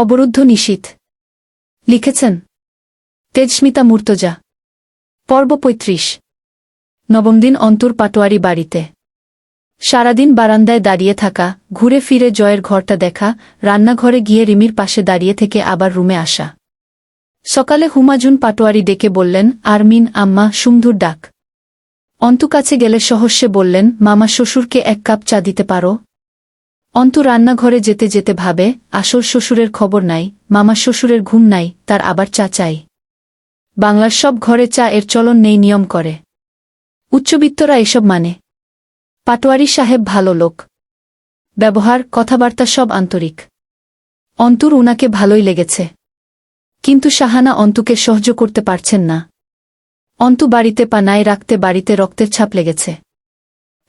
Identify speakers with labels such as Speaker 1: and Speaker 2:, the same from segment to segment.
Speaker 1: অবরুদ্ধ নিশীথ লিখেছেন, তেজস্মিতা মূর্তজা। পর্ব পঁয়ত্রিশ। নবম দিন অন্তর পাটোয়ারি বাড়িতে। সারাদিন বারান্দায় দাঁড়িয়ে থাকা, ঘুরে ফিরে জয়ের ঘরটা দেখা, রান্নাঘরে গিয়ে রিমির পাশে দাঁড়িয়ে থেকে আবার রুমে আসা। সকালে হুমাজুন পাটোয়ারি ডেকে বললেন, আরমিন, আম্মা, সুমধুর ডাক। অন্তু কাছে গেলে সহস্যে বললেন, মামা, শ্বশুরকে এক কাপ চা দিতে পারো? অন্তু রান্নাঘরে যেতে যেতে ভাবে, আসল শ্বশুরের খবর নাই মামা শ্বশুরের ঘুম নাই, তার আবার চা চাই। বাংলার সব ঘরে চা এর চলন নেই নিয়ম করে। উচ্চবিত্তরা এসব মানে। পাটোয়ারি সাহেব ভালো লোক। ব্যবহার, কথাবার্তা সব আন্তরিক। অন্তুর উনাকে ভালোই লেগেছে। কিন্তু সাহানা অন্তুকে সহ্য করতে পারছেন না। অন্তু বাড়িতে পা পানায় রাখতে বাড়িতে রক্তের ছাপ লেগেছে।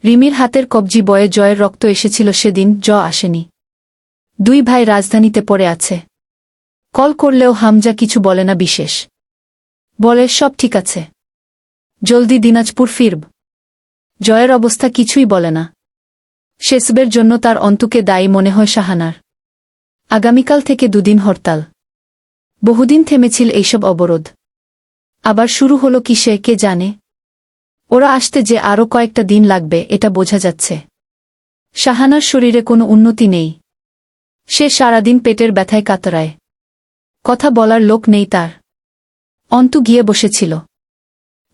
Speaker 1: রিমির হাতের কবজি বয়ে জয়ের রক্ত এসেছিল সেদিন, জ আসেনি। দুই ভাই রাজধানীতে পড়ে আছে। কল করলেও হামজা কিছু বলে না বিশেষ। বলে, সব ঠিক আছে। জলদি দিনাজপুর ফিরব। জয়ের অবস্থা কিছুই বলে না। শেসবের জন্য তার অন্তুকে দায়ী মনে হয় সাহানার আগামীকাল থেকে দুদিন হরতাল। বহুদিন থেমেছিল এইসব অবরোধ। আবার শুরু হলো কিসে কে জানে? ওরা আসতে যে আরও কয়েকটা দিন লাগবে, এটা বোঝা যাচ্ছে। সাহানার শরীরে কোনো উন্নতি নেই। সে সারাদিন পেটের ব্যথায় কাতরায়। কথা বলার লোক নেই তার। অন্তু গিয়ে বসেছিল।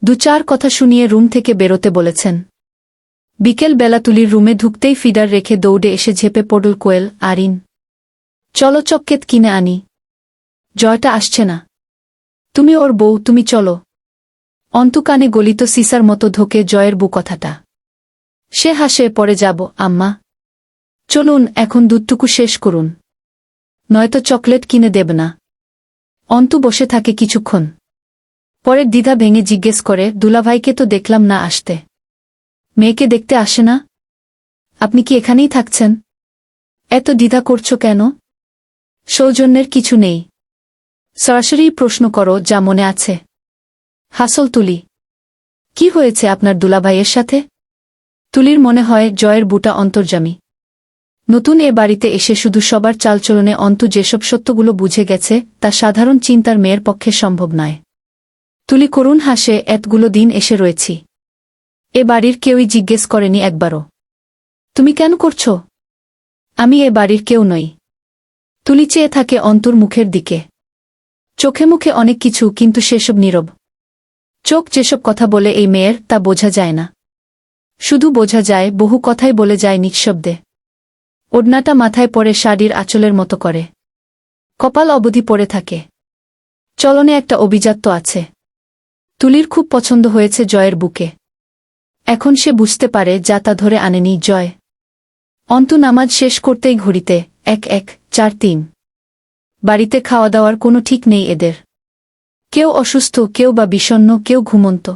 Speaker 1: দু চার কথা শুনিয়ে রুম থেকে বেরোতে বলেছেন। বিকেল বেলা তুলির রুমে ঢুকতেই ফিডার রেখে দৌড়ে এসে ঝেপে পড়ল কোয়েল, আরিন। চলো চক্কেত কিনে আনি। জয়টা আসছে না। তুমি ওর বউ, তুমি চলো। অন্তুকানে গলিত সিসার মতো ধোকে জয়ের বু কথাটা সে হাসে, পরে যাব, আম্মা। চলুন, এখন দুধটুকু শেষ করুন। নয়তো চকলেট কিনে দেব না। অন্তু বসে থাকে কিছুক্ষণ। পরে দ্বিধা ভেঙে জিজ্ঞেস করে, দুলাভাইকে তো দেখলাম না আসতে। মেয়েকে দেখতে আসে না? আপনি কি এখানেই থাকছেন? এত দ্বিধা করছ কেন? সৌজন্যের কিছু নেই। সরাসরি প্রশ্ন করো যা মনে আছে। হাসল তুলি। কি হয়েছে আপনার দুলাভাইয়ের সাথে? তুলির মনে হয় জয়ের বুটা অন্তর্জামী। নতুন এ বাড়িতে এসে শুধু সবার চালচলনে অন্তু যেসব সত্যগুলো বুঝে গেছে, তা সাধারণ চিন্তার মেয়ের পক্ষে সম্ভব নয়। তুলি করুণ হাসে, এতগুলো দিন এসে রয়েছি। এ বাড়ির কেউই জিজ্ঞেস করেনি একবারও। তুমি কেন করছ? আমি এ বাড়ির কেউ নই। তুলি চেয়ে থাকে অন্তুর মুখের দিকে। চোখে মুখে অনেক কিছু, কিন্তু সেসব নীরব। চোখ যেসব কথা বলে এই মেয়ের, তা বোঝা যায় না। শুধু বোঝা যায়, বহু কথাই বলে যায় নিঃশব্দে। ওড়নাটা মাথায় পড়ে শাড়ির আঁচলের মতো করে। কপাল অবধি পড়ে থাকে। চলনে একটা অভিজাত্য আছে। তুলির খুব পছন্দ হয়েছে জয়ের বুকে। এখন সে বুঝতে পারে, যা তা ধরে আনেনি জয়। অন্তু নামাজ শেষ করতেই ঘড়িতে, এক এক, চার তিন। বাড়িতে খাওয়া দাওয়ার কোনো ঠিক নেই এদের। কেউ অসুস্থ, কেউ বা বিষণ্ন কেউ ঘুমন্ত।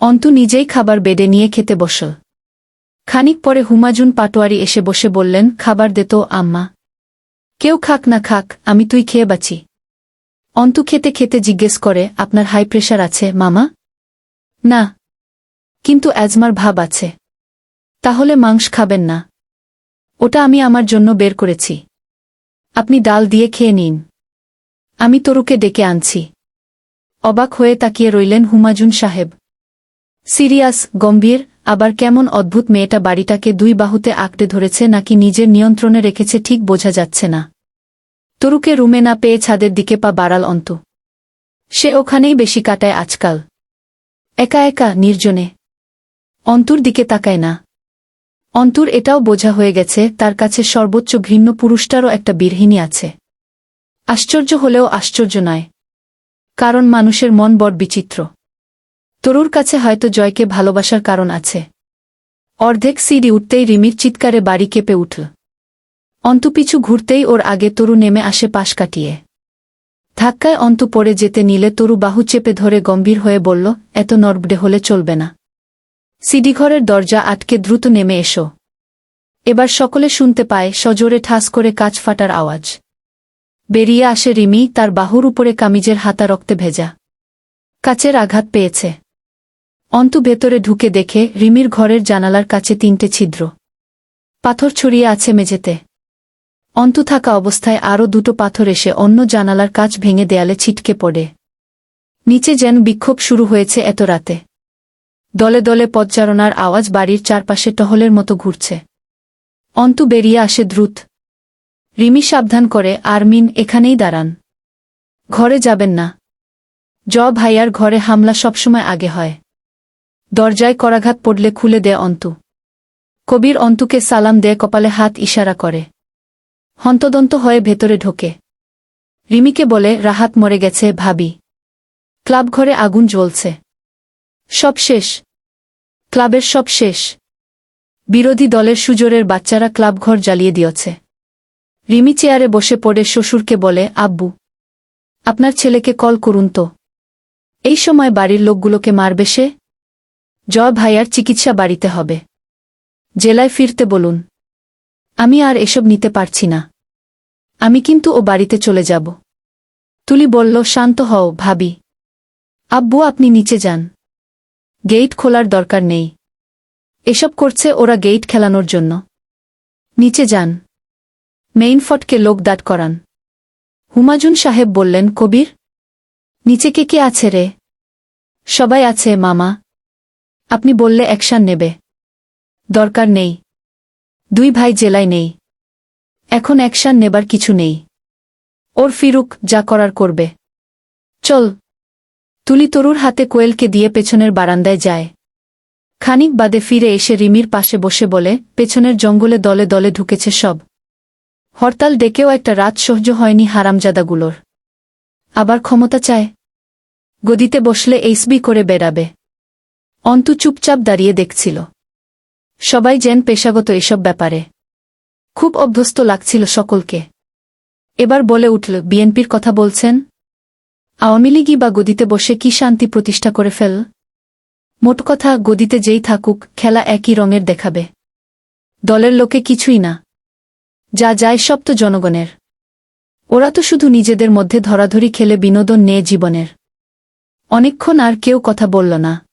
Speaker 1: অন্তু নিজেই খাবার বেডে নিয়ে খেতে বসল খানিক পরে হুমাজুন পাটোয়ারি এসে বসে বললেন, খাবার দে তো, আম্মা। কেউ খাক না খাক, আমি তুই খেয়ে বাঁচি। অন্তু খেতে খেতে জিজ্ঞেস করে, আপনার হাই প্রেশার আছে, মামা? না। কিন্তু অ্যাজমার ভাব আছে। তাহলে মাংস খাবেন না। ওটা আমি আমার জন্য বের করেছি। আপনি ডাল দিয়ে খেয়ে নিন। আমি তরুকে ডেকে আনছি। অবাক হয়ে তাকিয়ে রইলেন হুমাজুন সাহেব। সিরিয়াস, গম্ভীর, আবার কেমন অদ্ভুত মেয়েটা বাড়িটাকে দুই বাহুতে আঁকড়ে ধরেছে নাকি নিজের নিয়ন্ত্রণে রেখেছে ঠিক বোঝা যাচ্ছে না। তরুকে রুমে না পেয়ে ছাদের দিকে পা বাড়াল অন্ত। সে ওখানেই বেশি কাটায় আজকাল। একা একা, নির্জনে। অন্তুর দিকে তাকায় না। অন্তুর এটাও বোঝা হয়ে গেছে, তার কাছে সর্বোচ্চ ঘৃণ্য পুরুষটারও একটা বীরহিনী আছে। আশ্চর্য হলেও আশ্চর্য নয়। কারণ মানুষের মন বড় বিচিত্র। তরুর কাছে হয়তো জয়কে ভালোবাসার কারণ আছে। অর্ধেক সিঁড়ি উঠতেই রিমির চিৎকারে বাড়ি কেঁপে উঠল। অন্তুপিছু ঘুরতেই ওর আগে তরু নেমে আসে পাশ কাটিয়ে। ধাক্কায় অন্তু পড়ে যেতে নিলে তরু বাহু চেপে ধরে গম্ভীর হয়ে বলল, এত নরবডে হলে চলবে না। সিডিঘরের দরজা আটকে দ্রুত নেমে এসো। এবার সকলে শুনতে পায় সজোরে ঠাস করে কাচ ফাটার আওয়াজ। বেরিয়ে আসে রিমি, তার বাহুর উপরে কামিজের হাতা রক্তে ভেজা। কাচের আঘাত পেয়েছে। অন্তু ভেতরে ঢুকে দেখে রিমির ঘরের জানালার কাছে তিনটে ছিদ্র। পাথর ছড়িয়ে আছে মেঝেতে। অন্তু থাকা অবস্থায় আরও দুটো পাথর এসে অন্য জানালার কাচ ভেঙে দেয়ালে ছিটকে পড়ে। নিচে যেন বিক্ষোভ শুরু হয়েছে এত রাতে। দলে দলে পদচারণার আওয়াজ বাড়ির চারপাশে টহলের মতো ঘুরছে। অন্তু বেরিয়ে আসে দ্রুত। রিমি সাবধান করে, আরমিন এখানেই দাঁড়ান। ঘরে যাবেন না। জ ভাইয়ার ঘরে হামলা সবসময় আগে হয়। দরজায় করাঘাত পড়লে খুলে দেয় অন্তু। কবির অন্তুকে সালাম দেয়, কপালে হাত ইশারা করে। হন্তদন্ত হয়ে ভেতরে ঢোকে। রিমিকে বলে, রাহাত মরে গেছে, ভাবি। ক্লাব ঘরে আগুন জ্বলছে। সব শেষ। ক্লাবের সব শেষ। বিরোধী দলের সুজোরের বাচ্চারা ক্লাবঘর জ্বালিয়ে দিয়েছে। রিমি চেয়ারে বসে পড়ে শ্বশুরকে বলে, আব্বু, আপনার ছেলেকে কল করুন তো। এই সময় বাড়ির লোকগুলোকে মারবে সে? জয় ভাইয়ার চিকিৎসা বাড়িতে হবে। জেলায় ফিরতে বলুন। আমি আর এসব নিতে পারছি না। আমি কিন্তু ও বাড়িতে চলে যাব। তুলি বলল, শান্ত হও, ভাবি। আব্বু, আপনি নিচে যান। গেইট খোলার দরকার নেই। এসব করছে ওরা গেইট খেলানোর জন্য। নিচে যান। মেইন ফটকে লোক দাঁড় করান। হুমাজুন সাহেব বললেন, কবির, নিচে কে কে আছে রে? সবাই আছে, মামা। আপনি বললে অ্যাকশন নেবে। দরকার নেই। দুই ভাই জেলায় নেই। এখন অ্যাকশন নেবার কিছু নেই। ওর ফিরুক যা করার করবে। চল। তুলি তরুর হাতে কোয়েলকে দিয়ে পেছনের বারান্দায় যায়। খানিক বাদে ফিরে এসে রিমির পাশে বসে বলে, পেছনের জঙ্গলে দলে দলে ঢুকেছে সব। হরতাল ডেকেও একটা রাত সহ্য হয়নি হারামজাদাগুলোর। আবার ক্ষমতা চায়। গদিতে বসলে এইসবি করে বেড়াবে। অন্তু চুপচাপ দাঁড়িয়ে দেখছিল। সবাই যেন পেশাগত এসব ব্যাপারে। খুব অভ্যস্ত লাগছিল সকলকে। এবার বলে উঠল, বিএনপির কথা বলছেন? আওয়ামী লীগই বা গদিতে বসে কি শান্তি প্রতিষ্ঠা করে ফেল? মোট কথা, গদিতে যেই থাকুক, খেলা একই রঙের দেখাবে। দলের লোকে কিছুই না। যা যায় সব তো জনগণের। ওরা তো শুধু নিজেদের মধ্যে ধরাধরি খেলে বিনোদন নেয় জীবনের। অনেকক্ষণ আর কেউ কথা বলল না।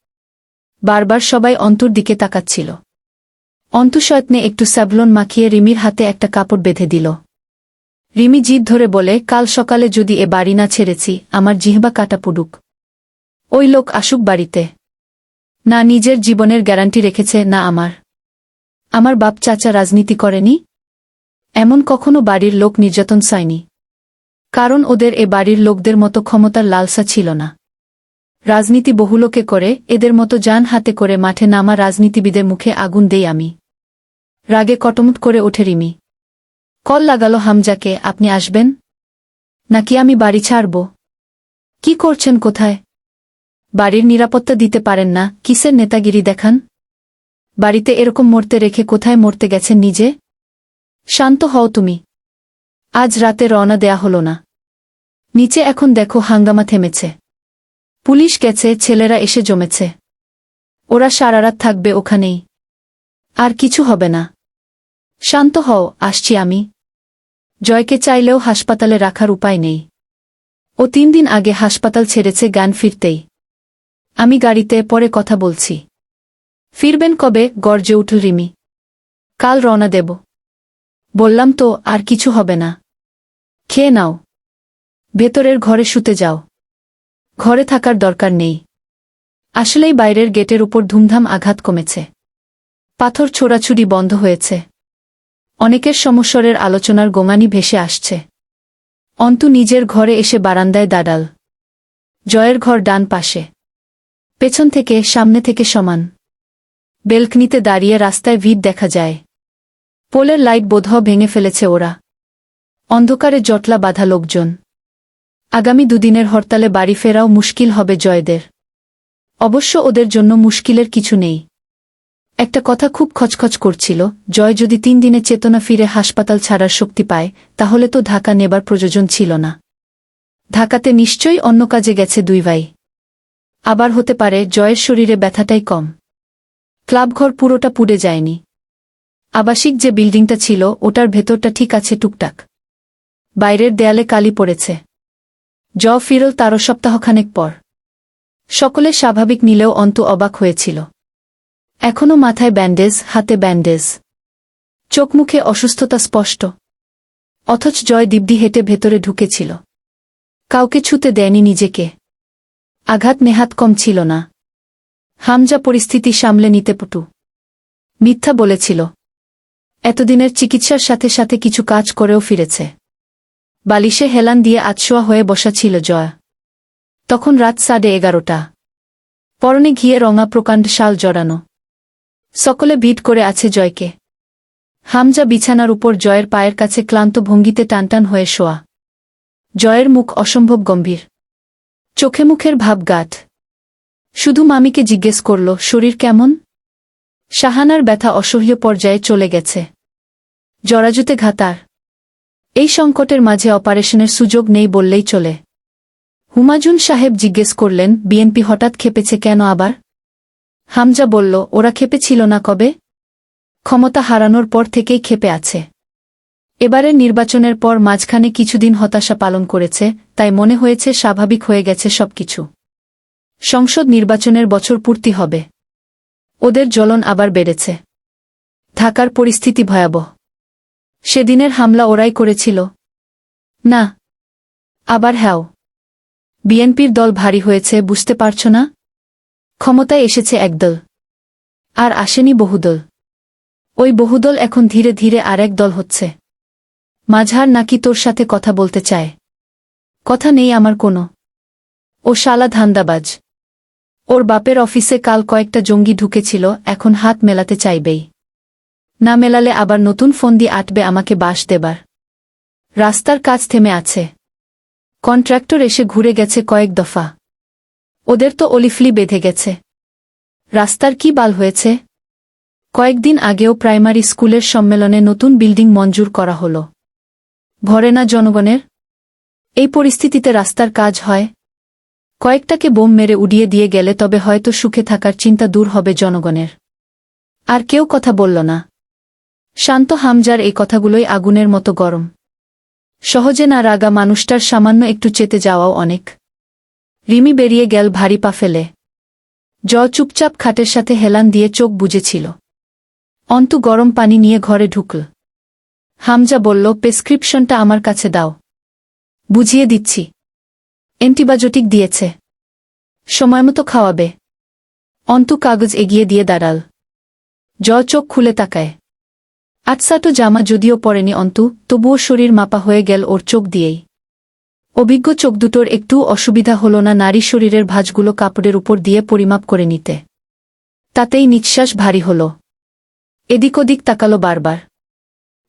Speaker 1: বারবার সবাই অন্তর দিকে তাকাচ্ছিল। অন্তঃসয়ত্নে একটু স্যাবলন মাখিয়ে রিমির হাতে একটা কাপড় বেঁধে দিল। রিমি জিদ ধরে বলে, কাল সকালে যদি এ বাড়ি না ছেড়েছি, আমার জিহবা কাটা পুডুক। ওই লোক আসুক বাড়িতে। না নিজের জীবনের গ্যারান্টি রেখেছে, না আমার। আমার বাপ চাচা রাজনীতি করেনি এমন কখনো বাড়ির লোক নির্যাতন চায়নি। কারণ ওদের এ বাড়ির লোকদের মতো ক্ষমতার লালসা ছিল না। রাজনীতি বহুলোকে করে, এদের মতো যান হাতে করে মাঠে নামা রাজনীতিবিদের মুখে আগুন দেই আমি। রাগে কটমট করে ওঠে রিমি। কল লাগালো হামজাকে, আপনি আসবেন? নাকি আমি বাড়ি ছাড়ব? কি করছেন কোথায়? বাড়ির নিরাপত্তা দিতে পারেন না, কিসের নেতাগিরি দেখান? বাড়িতে এরকম মরতে রেখে কোথায় মরতে গেছেন নিজে? শান্ত হও তুমি। আজ রাতে রওনা দেয়া হল না। নিচে এখন দেখো হাঙ্গামা থেমেছে। পুলিশ গেছে, ছেলেরা এসে জমেছে। ওরা সারারাত থাকবে ওখানেই। আর কিছু হবে না। শান্ত হও, আসছি আমি। জয়কে চাইলেও হাসপাতালে রাখার উপায় নেই। ও তিন দিন আগে হাসপাতাল ছেড়েছে গান ফিরতেই। আমি গাড়িতে পরে কথা বলছি। ফিরবেন কবে? গর্জে উঠল রিমি। কাল রওনা দেব। বললাম তো আর কিছু হবে না। খেয়ে নাও। ভেতরের ঘরে শুতে যাও। ঘরে থাকার দরকার নেই। আসলেই বাইরের গেটের উপর ধুমধাম আঘাত কমেছে। পাথর ছোড়াছুড়ি বন্ধ হয়েছে। অনেকের সমস্বরের আলোচনার গোঙানি ভেসে আসছে। অন্তু নিজের ঘরে এসে বারান্দায় দাঁড়াল। জয়ের ঘর ডান পাশে। পেছন থেকে, সামনে থেকে সমান। বেলকনিতে দাঁড়িয়ে রাস্তায় ভিড় দেখা যায়। পোলের লাইট বোধহ ভেঙে ফেলেছে ওরা। অন্ধকারে জটলা বাঁধা লোকজন। আগামী দুদিনের হরতালে বাড়ি ফেরাও মুশকিল হবে জয়দের। অবশ্য ওদের জন্য মুশকিলের কিছু নেই। একটা কথা খুব খচখচ করছিল, জয় যদি তিন দিনে চেতনা ফিরে হাসপাতাল ছাড়ার শক্তি পায়, তাহলে তো ঢাকা নেবার প্রয়োজন ছিল না। ঢাকাতে নিশ্চয়ই অন্য কাজে গেছে দুই ভাই। আবার হতে পারে, জয়ের শরীরে ব্যথাটাই কম। ক্লাবঘর পুরোটা পুড়ে যায়নি। আবাসিক যে বিল্ডিংটা ছিল, ওটার ভেতরটা ঠিক আছে টুকটাক। বাইরের দেয়ালে কালি পড়েছে। জ ফিরল তারও সপ্তাহখানেক পর। সকলে স্বাভাবিক নিলেও অন্ত অবাক হয়েছিল। এখনও মাথায় ব্যান্ডেজ, হাতে ব্যান্ডেজ। চোখ মুখে অসুস্থতা স্পষ্ট। অথচ জয় দিব্যি হেঁটে ভেতরে ঢুকেছিল। কাউকে ছুতে দেয়নি নিজেকে। আঘাত নেহাত কম ছিল না। হামজা পরিস্থিতি সামলে নিতে পটু। মিথ্যা বলেছিল। এতদিনের চিকিৎসার সাথে সাথে কিছু কাজ করেও ফিরেছে। বালিশে হেলান দিয়ে আতশোয়া হয়ে বসা ছিল জয়া। তখন রাত সাড়ে এগারোটা। পরনে ঘিয়ে রঙা প্রকাণ্ড শাল জড়ানো। সকলে ভিড় করে আছে জয়কে। হামজা বিছানার উপর জয়ের পায়ের কাছে ক্লান্ত ভঙ্গিতে টানটান হয়ে শোয়া। জয়ের মুখ অসম্ভব গম্ভীর। চোখে মুখের ভাব গাঠ শুধু মামিকে জিজ্ঞেস করল, শরীর কেমন? শাহানার ব্যথা অসহ্য পর্যায়ে চলে গেছে। জরাজুতে ঘাতার। এই সংকটের মাঝে অপারেশনের সুযোগ নেই বললেই চলে। হুমাজুন সাহেব জিজ্ঞেস করলেন, বিএনপি হঠাৎ খেপেছে কেন আবার? হামজা বলল, ওরা খেপেছিল না কবে? ক্ষমতা হারানোর পর থেকেই খেপে আছে। এবারের নির্বাচনের পর মাঝখানে কিছুদিন হতাশা পালন করেছে, তাই মনে হয়েছে স্বাভাবিক হয়ে গেছে সবকিছু। সংসদ নির্বাচনের বছর পূর্তি হবে। ওদের জ্বলন আবার বেড়েছে। ঢাকার পরিস্থিতি ভয়াবহ। সেদিনের হামলা ওরাই করেছিল। না। আবার হ্যাও। বিএনপির দল ভারী হয়েছে, বুঝতে পারছ না? ক্ষমতায় এসেছে একদল। আর আসেনি বহুদল। ওই বহুদল এখন ধীরে ধীরে আরেক দল হচ্ছে। মাঝহার নাকি তোর সাথে কথা বলতে চায়। কথা নেই আমার কোনো। ও শালা ধান্দাবাজ। ওর বাপের অফিসে কাল কয়েকটা জঙ্গি ঢুকেছিল, এখন হাত মেলাতে চাইবেই। না মেলালে আবার নতুন ফোন দিয়ে আটবে আমাকে বাস দেবার। রাস্তার কাজ থেমে আছে। কন্ট্রাক্টর এসে ঘুরে গেছে কয়েক দফা। ওদের তো অলিফলি বেঁধে গেছে। রাস্তার কি বাল হয়েছে? কয়েকদিন আগেও প্রাইমারি স্কুলের সম্মেলনে নতুন বিল্ডিং মঞ্জুর করা হল। ভরে না জনগণের? এই পরিস্থিতিতে রাস্তার কাজ হয়? কয়েকটাকে বোম মেরে উড়িয়ে দিয়ে গেলে তবে হয়তো সুখে থাকার চিন্তা দূর হবে জনগণের। আর কেউ কথা বলল না। শান্ত হামজার এই কথাগুলোই আগুনের মতো গরম। সহজে না রাগা মানুষটার সামান্য একটু চেতে যাওয়াও অনেক। রিমি বেরিয়ে গেল ভারী পা ফেলে। জ চুপচাপ খাটের সাথে হেলান দিয়ে চোখ বুঝেছিল অন্তু গরম পানি নিয়ে ঘরে ঢুকল। হামজা বলল, প্রেসক্রিপশনটা আমার কাছে দাও। বুঝিয়ে দিচ্ছি। অ্যান্টিবায়োটিক দিয়েছে। সময়মতো খাওয়াবে। অন্তু কাগজ এগিয়ে দিয়ে দাঁড়াল। জ চোখ খুলে তাকায়। আটসাটো জামা যদিও পরেনি অন্তু, তবুও শরীর মাপা হয়ে গেল ওর চোখ দিয়েই। অভিজ্ঞ চোখ দুটোর একটু অসুবিধা হল না নারী শরীরের ভাঁজগুলো কাপড়ের উপর দিয়ে পরিমাপ করে নিতে। তাতেই নিঃশ্বাস ভারী হল। এদিক ওদিক তাকালো বারবার।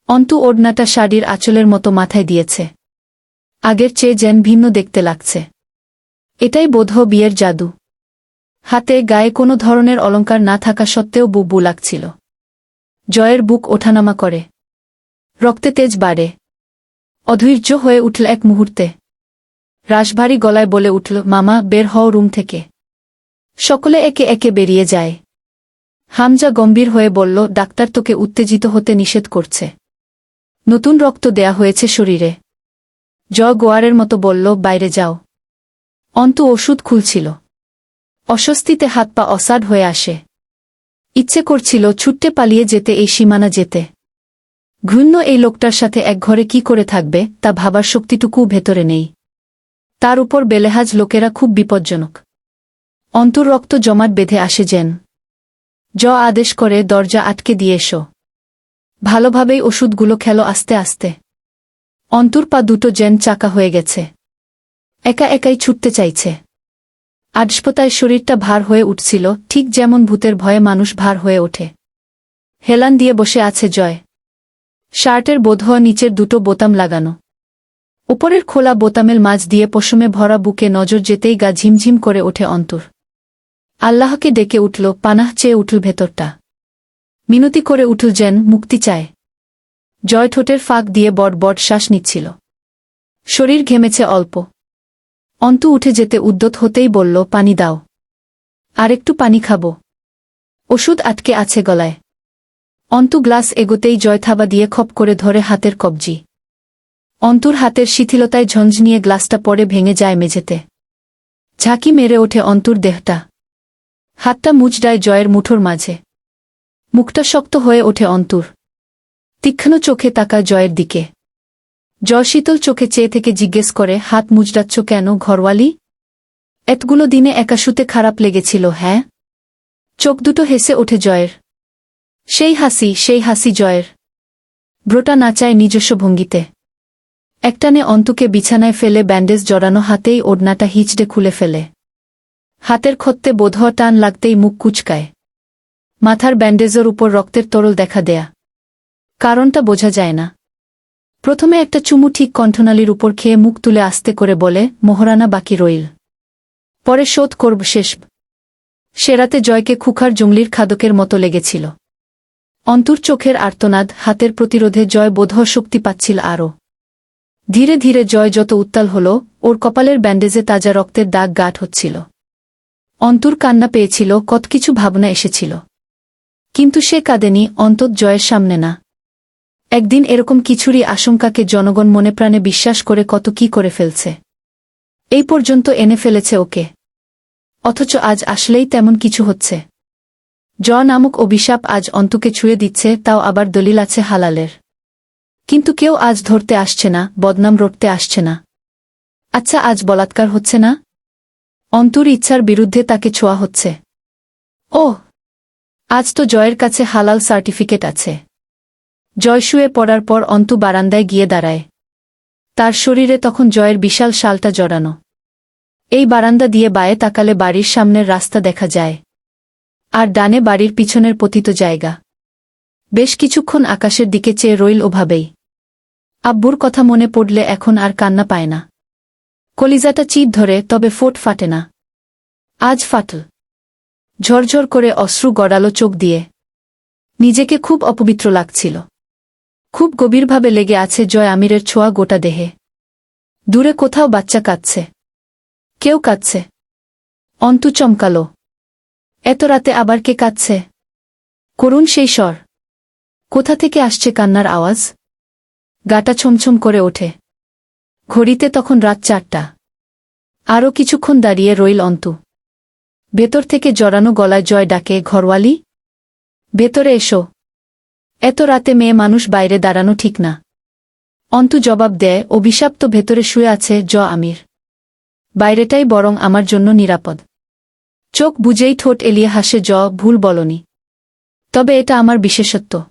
Speaker 1: অন্তু ওড়নাটা শাড়ির আঁচলের মতো মাথায় দিয়েছে। আগের চেয়ে যেন ভিন্ন দেখতে লাগছে। এটাই বোধহ বিয়ের জাদু। হাতে গায়ে কোনো ধরনের অলঙ্কার না থাকা সত্ত্বেও বুবু লাগছিল। জয়ের বুক ওঠানামা করে। রক্তে তেজ বাড়ে। অধৈর্য হয়ে উঠল এক মুহূর্তে। রাশভারী গলায় বলে উঠল, মামা, বের হও রুম থেকে। সকলে একে একে বেরিয়ে যায়। হামজা গম্ভীর হয়ে বলল, ডাক্তার তোকে উত্তেজিত হতে নিষেধ করছে। নতুন রক্ত দেয়া হয়েছে শরীরে। জ গোয়ারের মতো বলল, বাইরে যাও। অন্তু ওষুধ খুলছিল। অস্বস্তিতে হাত পা অসাড হয়ে আসে। ইচ্ছে করছিল ছুট্টে পালিয়ে যেতে, এই সীমানা যেতে। ঘৃণ্য এই লোকটার সাথে এক ঘরে কি করে থাকবে, তা ভাবার শক্তিটুকু ভেতরে নেই। তার উপর বেলেহাজ লোকেরা খুব বিপজ্জনক। অন্তর রক্ত জমাট বেঁধে আসে যেন। জ আদেশ করে, দরজা আটকে দিয়ে এসো। ভালোভাবেই ওষুধগুলো খেলো আস্তে আস্তে। অন্তর পা দুটো যেন চাকা হয়ে গেছে। একা একাই ছুটতে চাইছে। আডস্পতায় শরীরটা ভার হয়ে উঠছিল, ঠিক যেমন ভূতের ভয়ে মানুষ ভার হয়ে ওঠে। হেলান দিয়ে বসে আছে জয়। শার্টের বোধহওয়া নিচের দুটো বোতাম লাগানো। উপরের খোলা বোতামের মাঝ দিয়ে পশমে ভরা বুকে নজর যেতেই গা ঝিমঝিম করে ওঠে অন্তর। আল্লাহকে ডেকে উঠল, পানাহ চেয়ে উঠল ভেতরটা। মিনতি করে উঠল যেন মুক্তি চায়। জয় ঠোঁটের ফাঁক দিয়ে বট বট শ্বাস নিচ্ছিল। শরীর ঘেমেছে অল্প। অন্তু উঠে যেতে উদ্যত হতেই বলল, পানি দাও। আর একটু পানি খাব। ওষুধ আটকে আছে গলায় অন্তু গ্লাস এগোতেই জয় থাবা দিয়ে খপ করে ধরে হাতের কবজি। অন্তুর হাতের শিথিলতায় ঝঞ্ঝ নিয়ে গ্লাসটা পরে ভেঙে যায় মেঝেতে। ঝাঁকি মেরে ওঠে অন্তুর দেহটা। হাতটা মুচডায় জয়ের মুঠোর মাঝে। মুখটা শক্ত হয়ে ওঠে অন্তুর। তীক্ষ্ণ চোখে তাকা জয়ের দিকে। জয় শীতল চোখে চেয়ে থেকে জিজ্ঞেস করে, হাত মুজড়াচ্ছ কেন, ঘরওয়ালি? এতগুলো দিনে একা শুতে খারাপ লেগেছিল হ্যাঁ? চোখ দুটো হেসে ওঠে জয়ের। সেই হাসি সেই হাসি জয়ের। ব্রোটা নাচায় নিজস্ব ভঙ্গিতে। একটানে অন্তুকে বিছানায় ফেলে ব্যান্ডেজ জড়ানো হাতেই ওড়নাটা হিচড়ে খুলে ফেলে। হাতের খত্তে বোধহয় টান লাগতেই মুখ কুচকায়। মাথার ব্যান্ডেজের উপর রক্তের তরল দেখা দেয়া। কারণটা বোঝা যায় না। প্রথমে একটা চুমু ঠিক কণ্ঠনালীর উপর খেয়ে মুখ তুলে আস্তে করে বলে, মোহরানা বাকি রইল। পরে শোধ করব শেষ। সেরাতে জয়কে খুখার জঙ্গলির খাদকের মতো লেগেছিল। অন্তর চোখের আর্তনাদ, হাতের প্রতিরোধে জয় বোধহয় শক্তি পাচ্ছিল আরও। ধীরে ধীরে জয় যত উত্তাল হল, ওর কপালের ব্যান্ডেজে তাজা রক্তের দাগ গাঠ হচ্ছিল। অন্তর কান্না পেয়েছিল কত কিছু ভাবনা এসেছিল। কিন্তু সে কাঁদেনি, অন্তত জয়ের সামনে না। একদিন এরকম কিছুরই আশঙ্কাকে জনগণ মনে প্রাণে বিশ্বাস করে কত কি করে ফেলছে। এই পর্যন্ত এনে ফেলেছে ওকে। অথচ আজ আসলেই তেমন কিছু হচ্ছে। জ নামক অভিশাপ আজ অন্তুকে ছুঁয়ে দিচ্ছে, তাও আবার দলিল আছে হালালের। কিন্তু কেউ আজ ধরতে আসছে না, বদনাম রটতে আসছে না। আচ্ছা আজ বলাৎকার হচ্ছে না? অন্তুর ইচ্ছার বিরুদ্ধে তাকে ছোঁয়া হচ্ছে। ও আজ তো জয়ের কাছে হালাল সার্টিফিকেট আছে। জয় শুয়ে পড়ার পর অন্তু বারান্দায় গিয়ে দাঁড়ায়। তার শরীরে তখন জয়ের বিশাল শালটা জড়ানো। এই বারান্দা দিয়ে বায়ে তাকালে বাড়ির সামনের রাস্তা দেখা যায়। আর ডানে বাড়ির পিছনের পতিত জায়গা। বেশ কিছুক্ষণ আকাশের দিকে চেয়ে রইল ওভাবেই। আব্বুর কথা মনে পড়লে এখন আর কান্না পায় না। কলিজাটা চিপ ধরে, তবে ফোট ফাটে না। আজ ফাটল। ঝরঝর করে অশ্রু গড়ালো চোখ দিয়ে। নিজেকে খুব অপবিত্র লাগছিল। খুব গভীরভাবে লেগে আছে জয় আমিরের ছোঁয়া গোটা দেহে। দূরে কোথাও বাচ্চা কাঁদছে। কেউ কাঁদছে। অন্তু চমকালো। এত রাতে আবার কে কাঁদছে? করুণ সেই স্বর। কোথা থেকে আসছে কান্নার আওয়াজ? গাটা ছমছম করে ওঠে। ঘড়িতে তখন রাত চারটা। আরও কিছুক্ষণ দাঁড়িয়ে রইল অন্তু। ভেতর থেকে জড়ানো গলায় জয় ডাকে, ঘরওয়ালি? ভেতরে এসো। এত রাতে মেয়ে মানুষ বাইরে দাঁড়ানো ঠিক না। অন্তু জবাব দেয় অভিশাপ্ত ভেতরে শুয়ে আছে, জ আমির। বাইরেটাই বরং আমার জন্য নিরাপদ। চোখ বুঝেই ঠোঁট এলিয়ে হাসে, জ, ভুল বলনি। তবে এটা আমার বিশেষত্ব।